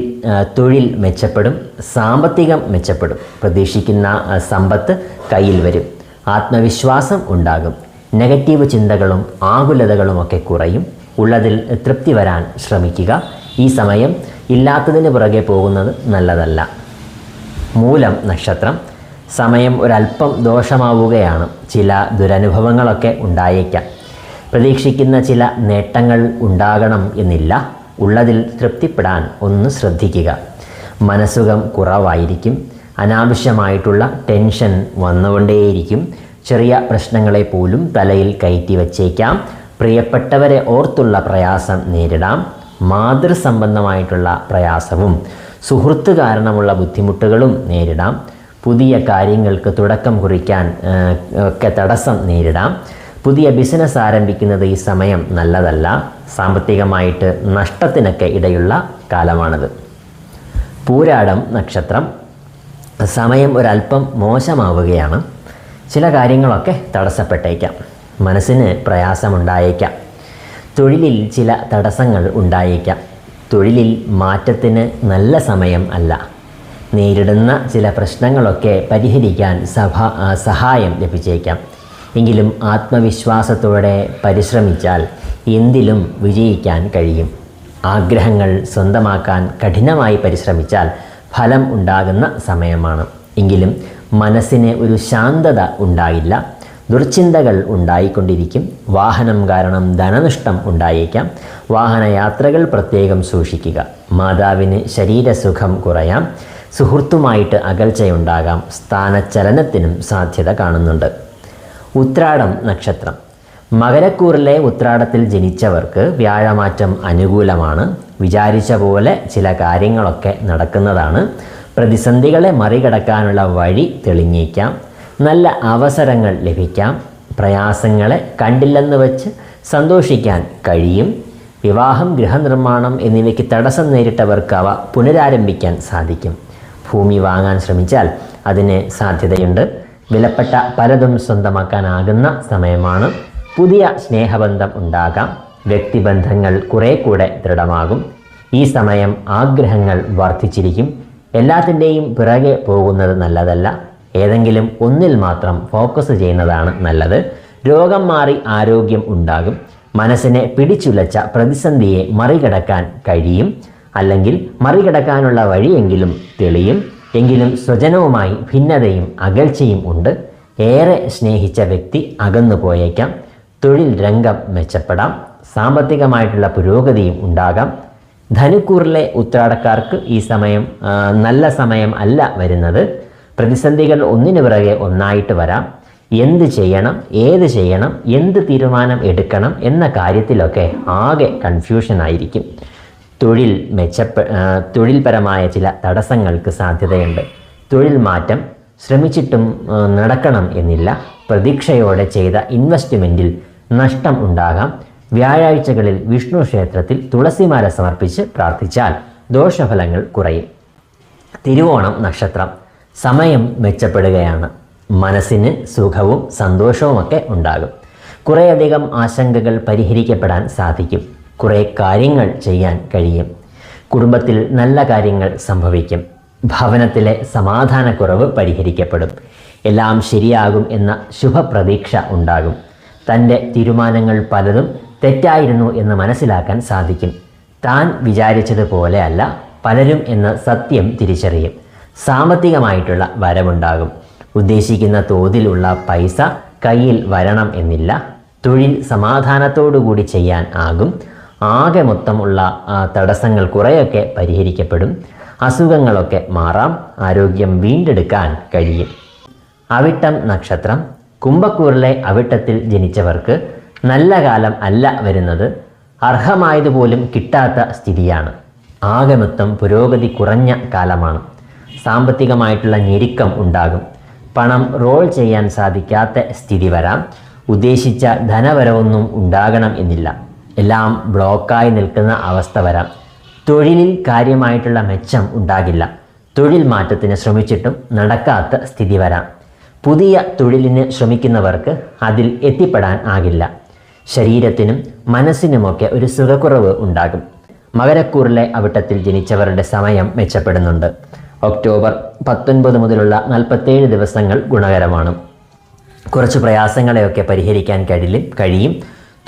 തൊഴിൽ മെച്ചപ്പെടും സാമ്പത്തികം മെച്ചപ്പെടും പ്രതീക്ഷിക്കുന്ന സമ്പത്ത് കയ്യിൽ വരും ആത്മവിശ്വാസം ഉണ്ടാകും നെഗറ്റീവ് ചിന്തകളും ആകുലതകളുമൊക്കെ കുറയും ഉള്ളതിൽ തൃപ്തി വരാൻ ശ്രമിക്കുക ഈ സമയം ഇല്ലാത്തതിന് പുറകെ പോകുന്നത് നല്ലതല്ല. മൂലം നക്ഷത്രം സമയം ഒരല്പം ദോഷമാവുകയാണ്. ചില ദുരനുഭവങ്ങളൊക്കെ ഉണ്ടായേക്കാം. പ്രതീക്ഷിക്കുന്ന ചില നേട്ടങ്ങൾ ഉണ്ടാകണം എന്നില്ല. ഉള്ളതിൽ തൃപ്തിപ്പെടാൻ ഒന്ന് ശ്രദ്ധിക്കുക. മനസ്സുഖം കുറവായിരിക്കും. അനാവശ്യമായിട്ടുള്ള ടെൻഷൻ വന്നുകൊണ്ടേയിരിക്കും. ചെറിയ പ്രശ്നങ്ങളെ പോലും തലയിൽ കയറ്റി വച്ചേക്കാം. പ്രിയപ്പെട്ടവരെ ഓർത്തുള്ള പ്രയാസം നേരിടാം. മാതൃസംബന്ധമായിട്ടുള്ള പ്രയാസവും സുഹൃത്ത് കാരണമുള്ള ബുദ്ധിമുട്ടുകളും നേരിടാം. പുതിയ കാര്യങ്ങൾക്ക് തുടക്കം കുറിക്കാൻ ഒക്കെ തടസ്സം നേരിടാം. പുതിയ ബിസിനസ് ആരംഭിക്കുന്നത് ഈ സമയം നല്ലതല്ല. സാമ്പത്തികമായിട്ട് നഷ്ടത്തിനൊക്കെ ഇടയുള്ള കാലമാണത്. പൂരാടം നക്ഷത്രം. സമയം ഒരല്പം മോശമാവുകയാണ്. ചില കാര്യങ്ങളൊക്കെ തടസ്സപ്പെട്ടേക്കാം. മനസ്സിന് പ്രയാസമുണ്ടായേക്കാം. തൊഴിലിൽ ചില തടസ്സങ്ങൾ ഉണ്ടായേക്കാം. തൊഴിലിൽ മാറ്റത്തിന് നല്ല സമയം അല്ല. നേരിടുന്ന ചില പ്രശ്നങ്ങളൊക്കെ പരിഹരിക്കാൻ സഭ സഹായം ലഭിച്ചേക്കാം. എങ്കിലും ആത്മവിശ്വാസത്തോടെ പരിശ്രമിച്ചാൽ എന്തിലും വിജയിക്കാൻ കഴിയും. ആഗ്രഹങ്ങൾ സ്വന്തമാക്കാൻ കഠിനമായി പരിശ്രമിച്ചാൽ ഫലം ഉണ്ടാകുന്ന സമയമാണ്. എങ്കിലും മനസ്സിന് ഒരു ശാന്തത ഉണ്ടായില്ല. ദുർചിന്തകൾ ഉണ്ടായിക്കൊണ്ടിരിക്കും. വാഹനം കാരണം ധനനഷ്ടം ഉണ്ടായേക്കാം. വാഹനയാത്രകൾ പ്രത്യേകം സൂക്ഷിക്കുക. മാതാവിന് ശരീരസുഖം കുറയാം. സുഹൃത്തുമായിട്ട് അകൽച്ചയുണ്ടാകാം. സ്ഥാനചലനത്തിനും സാധ്യത കാണുന്നുണ്ട്. ഉത്രാടം നക്ഷത്രം. മകരക്കൂറിലെ ഉത്രാടത്തിൽ ജനിച്ചവർക്ക് വ്യാഴമാറ്റം അനുകൂലമാണ്. വിചാരിച്ച പോലെ ചില കാര്യങ്ങളൊക്കെ നടക്കുന്നതാണ്. പ്രതിസന്ധികളെ മറികടക്കാനുള്ള വഴി തെളിഞ്ഞേക്കാം. നല്ല അവസരങ്ങൾ ലഭിക്കാം. പ്രയാസങ്ങളെ കണ്ടില്ലെന്ന് വെച്ച് സന്തോഷിക്കാൻ കഴിയും. വിവാഹം ഗൃഹനിർമ്മാണം എന്നിവയ്ക്ക് തടസ്സം നേരിട്ടവർക്ക് അവ പുനരാരംഭിക്കാൻ സാധിക്കും. ഭൂമി വാങ്ങാൻ ശ്രമിച്ചാൽ അതിന് സാധ്യതയുണ്ട്. വിലപ്പെട്ട പലതും സ്വന്തമാക്കാനാകുന്ന സമയമാണ്. പുതിയ സ്നേഹബന്ധം ഉണ്ടാകാം. വ്യക്തിബന്ധങ്ങൾ കുറെ കൂടെ ദൃഢമാകും. ഈ സമയം ആഗ്രഹങ്ങൾ വർദ്ധിച്ചിരിക്കും. എല്ലാത്തിന്റെയും പിറകെ പോകുന്നത് നല്ലതല്ല. ഏതെങ്കിലും ഒന്നിൽ മാത്രം ഫോക്കസ് ചെയ്യുന്നതാണ് നല്ലത്. രോഗം മാറി ആരോഗ്യം ഉണ്ടാകും. മനസ്സിനെ പിടിച്ചുലച്ച പ്രതിസന്ധിയെ മറികടക്കാൻ കഴിയും. അല്ലെങ്കിൽ മറികടക്കാനുള്ള വഴിയെങ്കിലും തെളിയും. എങ്കിലും സ്വജനവുമായി ഭിന്നതയും അകൽച്ചയും ഉണ്ട്. ഏറെ സ്നേഹിച്ച വ്യക്തി അകന്നു പോയേക്കാം. തൊഴിൽ രംഗം മെച്ചപ്പെടാം. സാമ്പത്തികമായിട്ടുള്ള പുരോഗതിയും ഉണ്ടാകാം. ധനുക്കൂറിലെ ഉത്രാടക്കാർക്ക് ഈ സമയം നല്ല സമയം അല്ല വരുന്നത്. പ്രതിസന്ധികൾ ഒന്നിനു പിറകെ ഒന്നായിട്ട് വരാം. എന്ത് ചെയ്യണം ഏത് ചെയ്യണം എന്ത് തീരുമാനം എടുക്കണം എന്ന കാര്യത്തിലൊക്കെ ആകെ കൺഫ്യൂഷൻ ആയിരിക്കും. തൊഴിൽ മെച്ചപ്പെ തൊഴിൽപരമായ ചില തടസ്സങ്ങൾക്ക് സാധ്യതയുണ്ട്. തൊഴിൽ മാറ്റം ശ്രമിച്ചിട്ടും നടക്കണം എന്നില്ല. പ്രതീക്ഷയോടെ ചെയ്ത ഇൻവെസ്റ്റ്മെന്റിൽ നഷ്ടം ഉണ്ടാകാം. വ്യാഴാഴ്ചകളിൽ വിഷ്ണു ക്ഷേത്രത്തിൽ തുളസിമാല സമർപ്പിച്ച് പ്രാർത്ഥിച്ചാൽ ദോഷഫലങ്ങൾ കുറയും. തിരുവോണം നക്ഷത്രം. സമയം മെച്ചപ്പെടുകയാണ്. മനസ്സിന് സുഖവും സന്തോഷവുമൊക്കെ ഉണ്ടാകും. കുറേയധികം ആശങ്കകൾ പരിഹരിക്കപ്പെടാൻ സാധിക്കും. കുറേ കാര്യങ്ങൾ ചെയ്യാൻ കഴിയും. കുടുംബത്തിൽ നല്ല കാര്യങ്ങൾ സംഭവിക്കും. ഭവനത്തിലെ സമാധാനക്കുറവ് പരിഹരിക്കപ്പെടും. എല്ലാം ശരിയാകും എന്ന ശുഭപ്രതീക്ഷ ഉണ്ടാകും. തന്റെ തീരുമാനങ്ങൾ പലതും തെറ്റായിരുന്നു എന്ന് മനസ്സിലാക്കാൻ സാധിക്കും. താൻ വിചാരിച്ചതുപോലെ അല്ല പലരും എന്ന സത്യം തിരിച്ചറിയും. സാമ്പത്തികമായിട്ടുള്ള വരവുണ്ടാകും. ഉദ്ദേശിക്കുന്ന തോതിലുള്ള പൈസ കയ്യിൽ വരണം എന്നില്ല. തൊഴിൽ സമാധാനത്തോടുകൂടി ചെയ്യാൻ ആകും. ആകെ മൊത്തമുള്ള തടസ്സങ്ങൾ കുറേയൊക്കെ പരിഹരിക്കപ്പെടും. അസുഖങ്ങളൊക്കെ മാറാം. ആരോഗ്യം വീണ്ടെടുക്കാൻ കഴിയും. അവിട്ടം നക്ഷത്രം. കുംഭക്കൂറിലെ അവിട്ടത്തിൽ ജനിച്ചവർക്ക് നല്ല കാലം അല്ല വരുന്നത്. അർഹമായതുപോലും കിട്ടാത്ത സ്ഥിതിയാണ്. ആകെ മൊത്തം പുരോഗതി കുറഞ്ഞ കാലമാണ്. സാമ്പത്തികമായിട്ടുള്ള ഞെരുക്കം ഉണ്ടാകും. പണം റോൾ ചെയ്യാൻ സാധിക്കാത്ത സ്ഥിതി വരാം. ഉദ്ദേശിച്ച ധനവരവൊന്നും ഉണ്ടാകണം എന്നില്ല. എല്ലാം ബ്ലോക്കായി നിൽക്കുന്ന അവസ്ഥ വരാം. തൊഴിലിൽ കാര്യമായിട്ടുള്ള മെച്ചം ഉണ്ടാകില്ല. തൊഴിൽ മാറ്റത്തിന് ശ്രമിച്ചിട്ടും നടക്കാത്ത സ്ഥിതി വരാം. പുതിയ തൊഴിലിന് ശ്രമിക്കുന്നവർക്ക് അതിൽ എത്തിപ്പെടാൻ ആകില്ല. ശരീരത്തിനും മനസ്സിനുമൊക്കെ ഒരു സുഖക്കുറവ് ഉണ്ടാകും. മകരക്കൂറിലെ അവിട്ടത്തിൽ ജനിച്ചവരുടെ സമയം മെച്ചപ്പെടുന്നുണ്ട്. ഒക്ടോബർ പത്തൊൻപത് മുതലുള്ള നാൽപ്പത്തേഴ് ദിവസങ്ങൾ ഗുണകരമാണ്. കുറച്ച് പ്രയാസങ്ങളെയൊക്കെ പരിഹരിക്കാൻ കഴിയും കഴിയും.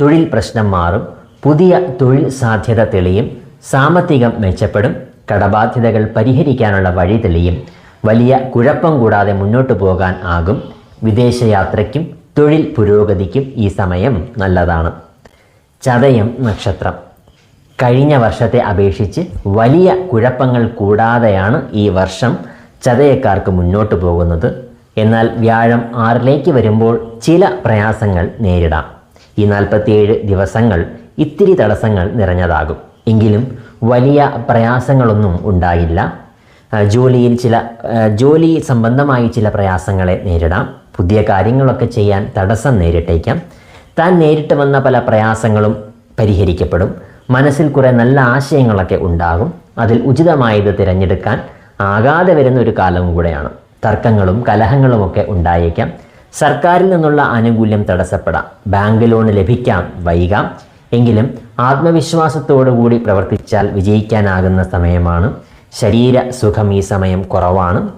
തൊഴിൽ പ്രശ്നം മാറും. പുതിയ തൊഴിൽ സാധ്യത തെളിയും. സാമ്പത്തികം മെച്ചപ്പെടും. കടബാധ്യതകൾ പരിഹരിക്കാനുള്ള വഴി തെളിയും. വലിയ കുഴപ്പം കൂടാതെ മുന്നോട്ട് പോകാൻ ആകും. വിദേശയാത്രയ്ക്കും തൊഴിൽ പുരോഗതിക്കും ഈ സമയം നല്ലതാണ്. ചതയം നക്ഷത്രം. കഴിഞ്ഞ വർഷത്തെ അപേക്ഷിച്ച് വലിയ കുഴപ്പങ്ങൾ കൂടാതെയാണ് ഈ വർഷം ചതയക്കാർക്ക് മുന്നോട്ട് പോകുന്നത്. എന്നാൽ വ്യാഴം ആറിലേക്ക് വരുമ്പോൾ ചില പ്രയാസങ്ങൾ നേരിടാം. ഈ നാൽപ്പത്തിയേഴ് ദിവസങ്ങൾ ഇത്തിരി തടസ്സങ്ങൾ നിറഞ്ഞതാകും. എങ്കിലും വലിയ പ്രയാസങ്ങളൊന്നും ഉണ്ടായില്ല. ജോലിയിൽ ചില ജോലി സംബന്ധമായി ചില പ്രയാസങ്ങളെ നേരിടാം. പുതിയ കാര്യങ്ങളൊക്കെ ചെയ്യാൻ തടസ്സം നേരിട്ടേക്കാം. താൻ നേരിട്ട് വന്ന പല പ്രയാസങ്ങളും പരിഹരിക്കപ്പെടും. മനസ്സിൽ കുറേ നല്ല ആശയങ്ങളൊക്കെ ഉണ്ടാകും. അതിൽ ഉചിതമായത് തിരഞ്ഞെടുക്കാൻ ആകാതെ വരുന്ന ഒരു കാലവും കൂടെയാണ്. തർക്കങ്ങളും കലഹങ്ങളും ഒക്കെ ഉണ്ടായേക്കാം. സർക്കാരിൽ നിന്നുള്ള ആനുകൂല്യം തടസ്സപ്പെടാം. Bank loan ലഭിക്കാം വൈകാം. എങ്കിലും ആത്മവിശ്വാസത്തോടുകൂടി പ്രവർത്തിച്ചാൽ വിജയിക്കാനാകുന്ന സമയമാണ്. ശരീര സുഖം ഈ സമയം കുറവാണ്.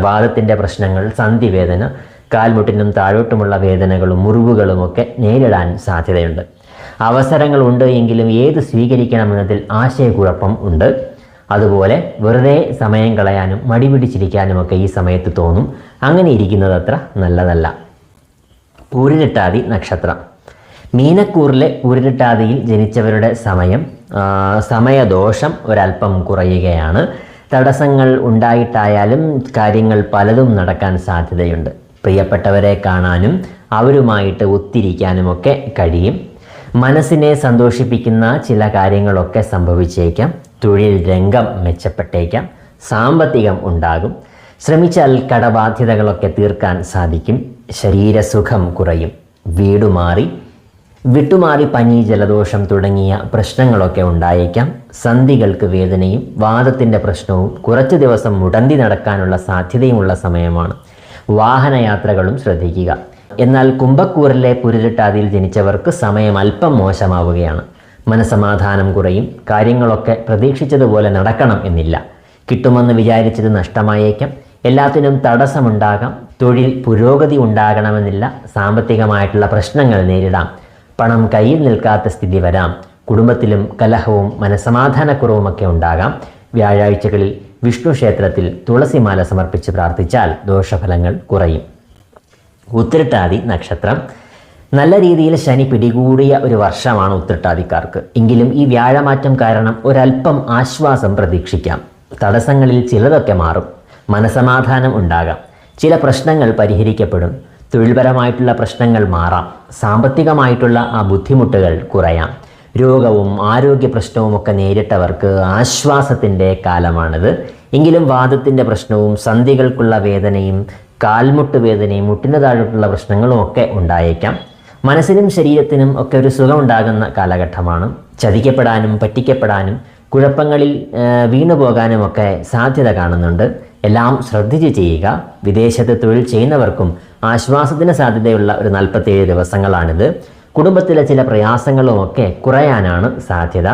വാദത്തിന്റെ പ്രശ്നങ്ങൾ സന്ധിവേദന കാൽമുട്ടിനും താഴോട്ടുമുള്ള വേദനകളും മുറിവുകളുമൊക്കെ നേരിടാൻ സാധ്യതയുണ്ട്. അവസരങ്ങളുണ്ട് എങ്കിലും ഏത് സ്വീകരിക്കണമെന്നതിൽ ആശയക്കുഴപ്പം ഉണ്ട്. അതുപോലെ വെറുതെ സമയം കളയാനും മടി പിടിച്ചിരിക്കാനുമൊക്കെ ഈ സമയത്ത് തോന്നും. അങ്ങനെ ഇരിക്കുന്നത് അത്ര നല്ലതല്ല. പൂരിട്ടാതി നക്ഷത്രം. മീനക്കൂറിലെ പൂരിട്ടാതിയിൽ ജനിച്ചവരുടെ സമയം സമയദോഷം ഒരല്പം കുറയുകയാണ്. തടസ്സങ്ങൾ ഉണ്ടായിട്ടായാലും കാര്യങ്ങൾ പലതും നടക്കാൻ സാധ്യതയുണ്ട്. പ്രിയപ്പെട്ടവരെ കാണാനും അവരുമായിട്ട് ഒത്തിരിക്കാനുമൊക്കെ കഴിയും. മനസ്സിനെ സന്തോഷിപ്പിക്കുന്ന ചില കാര്യങ്ങളൊക്കെ സംഭവിച്ചേക്കാം. തൊഴിൽ രംഗം മെച്ചപ്പെട്ടേക്കാം. സാമ്പത്തികം ഉണ്ടാകും. ശ്രമിച്ചാൽ കടബാധ്യതകളൊക്കെ തീർക്കാൻ സാധിക്കും. ശരീരസുഖം കുറയും. വീട് മാറി വിട്ടുമാറി പനി ജലദോഷം തുടങ്ങിയ പ്രശ്നങ്ങളൊക്കെ ഉണ്ടായേക്കാം. സന്ധികൾക്ക് വേദനയും വാദത്തിന്റെ പ്രശ്നവും കുറച്ച് ദിവസം മുടന്തി നടക്കാനുള്ള സാധ്യതയുമുള്ള സമയമാണ്. വാഹനയാത്രകളും ശ്രദ്ധിക്കുക. എന്നാൽ കുംഭക്കൂറിലെ പുരുരട്ടാതിയിൽ ജനിച്ചവർക്ക് സമയം അല്പം മോശമാവുകയാണ്. മനസമാധാനം കുറയും. കാര്യങ്ങളൊക്കെ പ്രതീക്ഷിച്ചതുപോലെ നടക്കണം എന്നില്ല. കിട്ടുമെന്ന് വിചാരിച്ചത് നഷ്ടമായേക്കാം. എല്ലാത്തിനും തടസ്സമുണ്ടാകാം. തൊഴിൽ പുരോഗതി ഉണ്ടാകണമെന്നില്ല. സാമ്പത്തികമായിട്ടുള്ള പ്രശ്നങ്ങൾ നേരിടാം. പണം കയ്യിൽ നിൽക്കാത്ത സ്ഥിതി വരാം. കുടുംബത്തിലും കലഹവും മനസമാധാനക്കുറവുമൊക്കെ ഉണ്ടാകാം. വ്യാഴാഴ്ചകളിൽ വിഷ്ണു ക്ഷേത്രത്തിൽ തുളസിമാല സമർപ്പിച്ച് പ്രാർത്ഥിച്ചാൽ ദോഷഫലങ്ങൾ കുറയും. ഉത്തിരട്ടാതി നക്ഷത്രം. നല്ല രീതിയിൽ ശനി പിടികൂടിയ ഒരു വർഷമാണ് ഉത്തരട്ടാതിക്കാർക്ക്. എങ്കിലും ഈ വ്യാഴമാറ്റം കാരണം ഒരല്പം ആശ്വാസം പ്രതീക്ഷിക്കാം. തടസ്സങ്ങളിൽ ചിലതൊക്കെ മാറും. മനസമാധാനം ഉണ്ടാകാം. ചില പ്രശ്നങ്ങൾ പരിഹരിക്കപ്പെടും. തൊഴിൽപരമായിട്ടുള്ള പ്രശ്നങ്ങൾ മാറാം. സാമ്പത്തികമായിട്ടുള്ള ആ ബുദ്ധിമുട്ടുകൾ കുറയാം. രോഗവും ആരോഗ്യ പ്രശ്നവും ഒക്കെ നേരിട്ടവർക്ക് ആശ്വാസത്തിന്റെ കാലമാണിത്. എങ്കിലും വാദത്തിന്റെ പ്രശ്നവും സന്ധികൾക്കുള്ള വേദനയും കാൽമുട്ട് വേദനയും മുട്ടിന് താഴോട്ടുള്ള പ്രശ്നങ്ങളും ഒക്കെ ഉണ്ടായേക്കാം. മനസ്സിനും ശരീരത്തിനും ഒക്കെ ഒരു സുഖമുണ്ടാകുന്ന കാലഘട്ടമാണ്. ചതിക്കപ്പെടാനും പറ്റിക്കപ്പെടാനും കുഴപ്പങ്ങളിൽ വീണു പോകാനും ഒക്കെ സാധ്യത കാണുന്നുണ്ട്. എല്ലാം ശ്രദ്ധിച്ച് ചെയ്യുക. വിദേശത്ത് തൊഴിൽ ചെയ്യുന്നവർക്കും ആശ്വാസത്തിന് സാധ്യതയുള്ള ഒരു നാൽപ്പത്തേഴ് ദിവസങ്ങളാണിത്. കുടുംബത്തിലെ ചില പ്രയാസങ്ങളും ഒക്കെ കുറയാനാണ് സാധ്യത.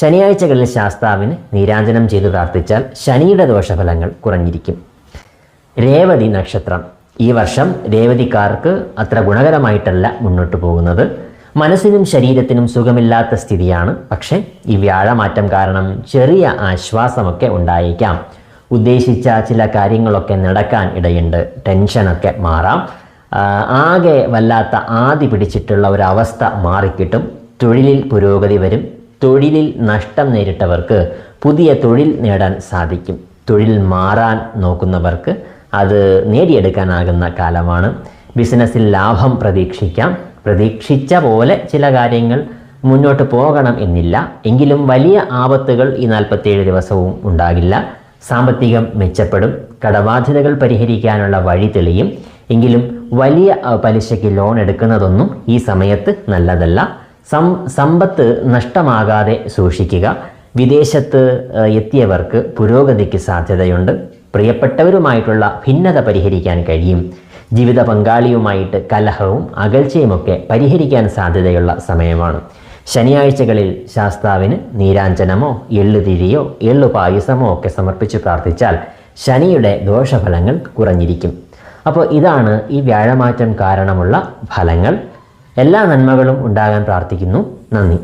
ശനിയാഴ്ചകളിൽ ശാസ്താവിന് നീരാഞ്ജനം ചെയ്തു പ്രാർത്ഥിച്ചാൽ ശനിയുടെ ദോഷഫലങ്ങൾ കുറഞ്ഞിരിക്കും. രേവതി നക്ഷത്രം. ഈ വർഷം രേവതിക്കാർക്ക് അത്ര ഗുണകരമായിട്ടല്ല മുന്നോട്ട് പോകുന്നത്. മനസ്സിനും ശരീരത്തിനും സുഖമില്ലാത്ത സ്ഥിതിയാണ്. പക്ഷേ ഈ വ്യാഴമാറ്റം കാരണം ചെറിയ ആശ്വാസമൊക്കെ ഉണ്ടായേക്കാം. ഉദ്ദേശിച്ച ചില കാര്യങ്ങളൊക്കെ നടക്കാൻ ഇടയുണ്ട്. ടെൻഷനൊക്കെ മാറാം. ആകെ വല്ലാത്ത ആദി പിടിച്ചിട്ടുള്ള ഒരവസ്ഥ മാറിക്കിട്ടും. തൊഴിലിൽ പുരോഗതി വരും. തൊഴിലിൽ നഷ്ടം നേരിട്ടവർക്ക് പുതിയ തൊഴിൽ നേടാൻ സാധിക്കും. തൊഴിൽ മാറാൻ നോക്കുന്നവർക്ക് അത് നേടിയെടുക്കാനാകുന്ന കാലമാണ്. ബിസിനസ്സിൽ ലാഭം പ്രതീക്ഷിക്കാം. പ്രതീക്ഷിച്ച പോലെ ചില കാര്യങ്ങൾ മുന്നോട്ട് പോകണം എന്നില്ല. എങ്കിലും വലിയ ആപത്തുകൾ ഈ നാൽപ്പത്തേഴ് ദിവസവും ഉണ്ടാകില്ല. സാമ്പത്തികം മെച്ചപ്പെടും. കടബാധ്യതകൾ പരിഹരിക്കാനുള്ള വഴി തെളിയും. എങ്കിലും വലിയ പലിശയ്ക്ക് ലോൺ എടുക്കുന്നതൊന്നും ഈ സമയത്ത് നല്ലതല്ല. സം സമ്പത്ത് നഷ്ടമാകാതെ സൂക്ഷിക്കുക. വിദേശത്ത് എത്തിയവർക്ക് പുരോഗതിക്ക് സാധ്യതയുണ്ട്. പ്രിയപ്പെട്ടവരുമായിട്ടുള്ള ഭിന്നത പരിഹരിക്കാൻ കഴിയും. ജീവിത പങ്കാളിയുമായിട്ട് കലഹവും അകൽച്ചയുമൊക്കെ പരിഹരിക്കാൻ സാധ്യതയുള്ള സമയമാണ്. ശനിയാഴ്ചകളിൽ ശാസ്താവിന് നീരാഞ്ജനമോ എള്ളുതിരിയോ എള്ളു പായസമോ ഒക്കെ സമർപ്പിച്ച് പ്രാർത്ഥിച്ചാൽ ശനിയുടെ ദോഷഫലങ്ങൾ കുറഞ്ഞിരിക്കും. അപ്പോൾ ഇതാണ് ഈ വ്യാഴമാറ്റം കാരണമുള്ള ഫലങ്ങൾ. എല്ലാ നന്മകളും ഉണ്ടാകാൻ പ്രാർത്ഥിക്കുന്നു. നന്ദി.